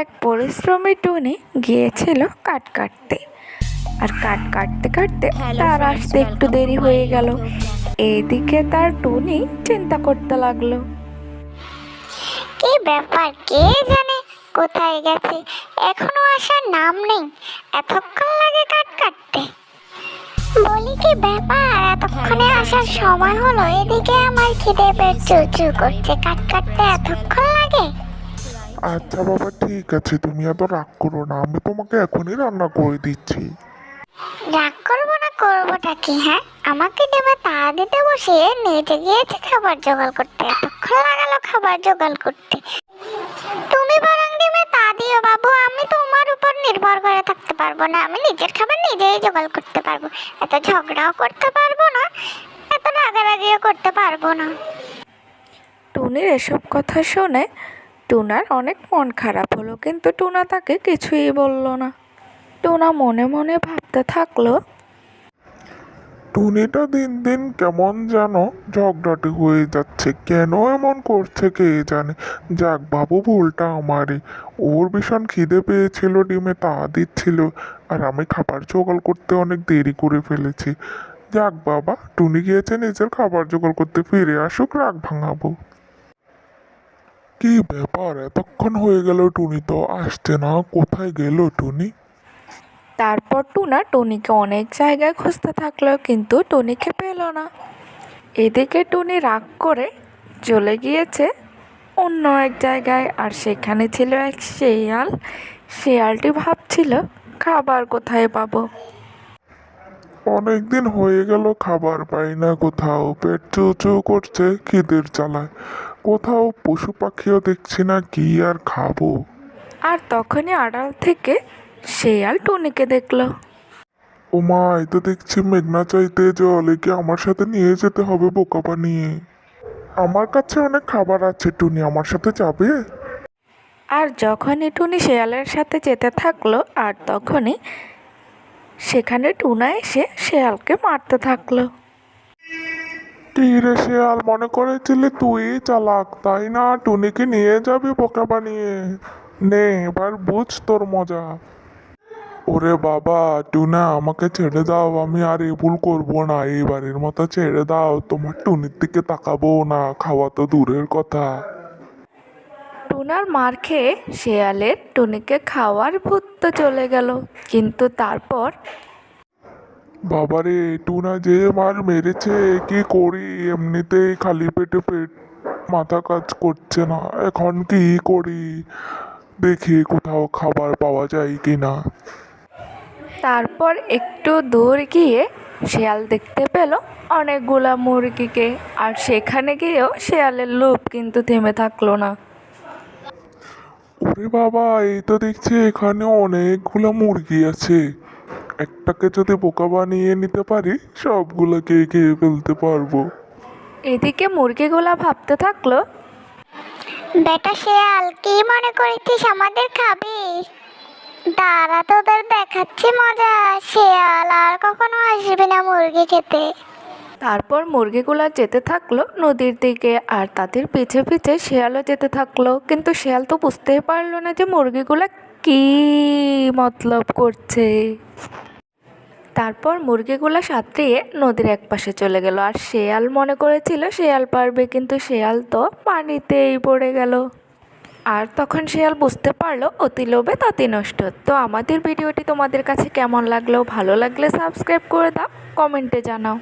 এক পরিশ্রমী টুনি গিয়েছিল কাঠ কাটতে। আর কাঠ কাটতে কাটতে তার আসতে একটু দেরি হয়ে গেল। এইদিকে তার টুনি চিন্তা করতে লাগল। কি ব্যাপার? কে জানে? কোথায় গেছে? এখনও আসার নাম নেই। এতক্ষণ লাগে কাট কাটতে। বলি কি ব্যাপার? এতক্ষণে আসার সময় হলো। এদিকে আমার খিদে পেট চুচু করছে। কাট কাটতে এতক্ষণ লাগে? আচ্ছা বাবা ঠিক আছে তুমি এত রাগ করো না আমি তোমাকে এখনই রান্না করে দিচ্ছি। রাগ করব না করবোটা কি হ্যাঁ? আমাকে দেবে তা দিতে বসে নিজে গিয়েছে খাবার জোগাড় করতে এতক্ষণ লাগালো খাবার জোগাড় করতে। তুমি বরং ডিমে তা দিও বাবু আমি তোমার উপর নির্ভর করে থাকতে পারব না আমি নিজের খাবার নিজেই জোগাড় করতে পারব। এত ঝগড়াও করতে পারব না এত রাগারাগিও করতে পারব না। টুনির এসব কথা শুনে টুনার অনেক মন খারাপ হলো, কিন্তু টুনা তাকে কিছুই বলল না। টুনা মনে মনে ভাবতে থাকল, টুনিটা দিন দিন কেমন যেন ঝগড়াটে হয়ে যাচ্ছে, কেন এমন করছে কে জানে। যাক বাবু, ভুলটা আমারই। ওর ভীষণ খিদে পেয়েছিল, ডিমে তা দিচ্ছিল, আর আমি খাবার জোগাড় করতে অনেক দেরি করে ফেলেছি। যাক বাবা, টুনি গিয়েছে, নিজের খাবার জোগাড় করতে ফিরে আসুক, রাগ ভাঙাবো। কি ব্যাপার? এতক্ষণ হয়ে গেল টুনি তো আসছে না। কোথায় গেল টুনি? তারপর টুনা টুনিকে অনেক জায়গায় খুঁজতে থাকল কিন্তু টুনিকে পেল না। এদিকে টুনি রাগ করে চলে গিয়েছে অন্য এক জায়গায় আর সেখানে ছিল এক শেয়াল। শেয়ালটি ভাবছিল খাবার কোথায় পাবো? অনেকদিন হয়ে গেল খাবার পাই না কোথাও। পেট চু চু করছে খিদের জ্বালায় কোথাও পশু পাখিও দেখছি না কি আর খাব? আর তখনই আড়াল থেকে শেয়াল টুনিকে দেখল। ও মা এই তো দেখছি মেঘনা চাইতে জল একে আমার সাথে নিয়ে যেতে হবে বোকা বানিয়ে। আমার কাছে অনেক খাবার আছে টুনি আমার সাথে যাবে? আর যখনই টুনি শেয়ালের সাথে যেতে থাকল আর তখনই সেখানে টুনা এসে শেয়ালকে মারতে থাকল। কি রে শেয়াল মনে করেছিলি তুই চালাক, তাই না? টুনিকে নিয়ে যাবি বোকা বানিয়ে? নে, এবার বুঝ তোর মজা। ওরে বাবা, টুনা, আমাকে ছেড়ে দাও, আমি আর এ ভুল করব না। এইবারের মতো ছেড়ে দাও, তোমার টুনির দিকে তাকাবো না, খাওয়া তো দূরের কথা। টুনার মার খেয়ে শেয়ালের টুনিকে খাওয়ার ভূত চলে গেল, কিন্তু তারপর বাবারে টুনা যে মার মেরেছে কি করি? এমনিতেই খালি পেটে পেট মাথা কাজ করছে না এখন কি করি? দেখি কোথাও খাবার পাওয়া যায় কি না তারপর একটু দূর গিয়ে শেয়াল দেখতে পেল অনেকগুলা মুরগিকে আর সেখানে গিয়েও শেয়ালের লোভ কিন্তু থেমে থাকল না। ওরে বাবা এই তো দেখছি এখানে অনেকগুলো মুরগি আছে। একটাকে যদি বোকা বানিয়ে নিতে পারি সবগুলোকে খেয়ে ফেলতে পারব। এদিকে মুরগিগুলা ভাবতে থাকল বেটা শেয়াল কি মনে করেছিস আমাদের খাবি? দাঁড়া তোদের দেখাচ্ছি মজা। শেয়াল আর কখনো আসবি না মুরগি খেতে। তারপর মুরগিগুলো যেতে থাকল নদীর দিকে আর তাদের পিছে পিছে শেয়ালও যেতে থাকল। কিন্তু শেয়াল তো বুঝতেই পারল না যে মুরগিগুলা কি মতলব করছে? তারপর মুরগিগুলা সাঁতরিয়ে নদীর এক পাশে চলে গেল। আর শেয়াল মনে করেছিল শেয়াল পারবে, কিন্তু শেয়াল তো পানিতেই পড়ে গেল। আর তখন শেয়াল বুঝতে পারল, অতি লোভে তাতি নষ্ট। তো আমাদের ভিডিওটি তোমাদের কাছে কেমন লাগল? ভালো লাগলে সাবস্ক্রাইব করে দাও, কমেন্টে জানাও।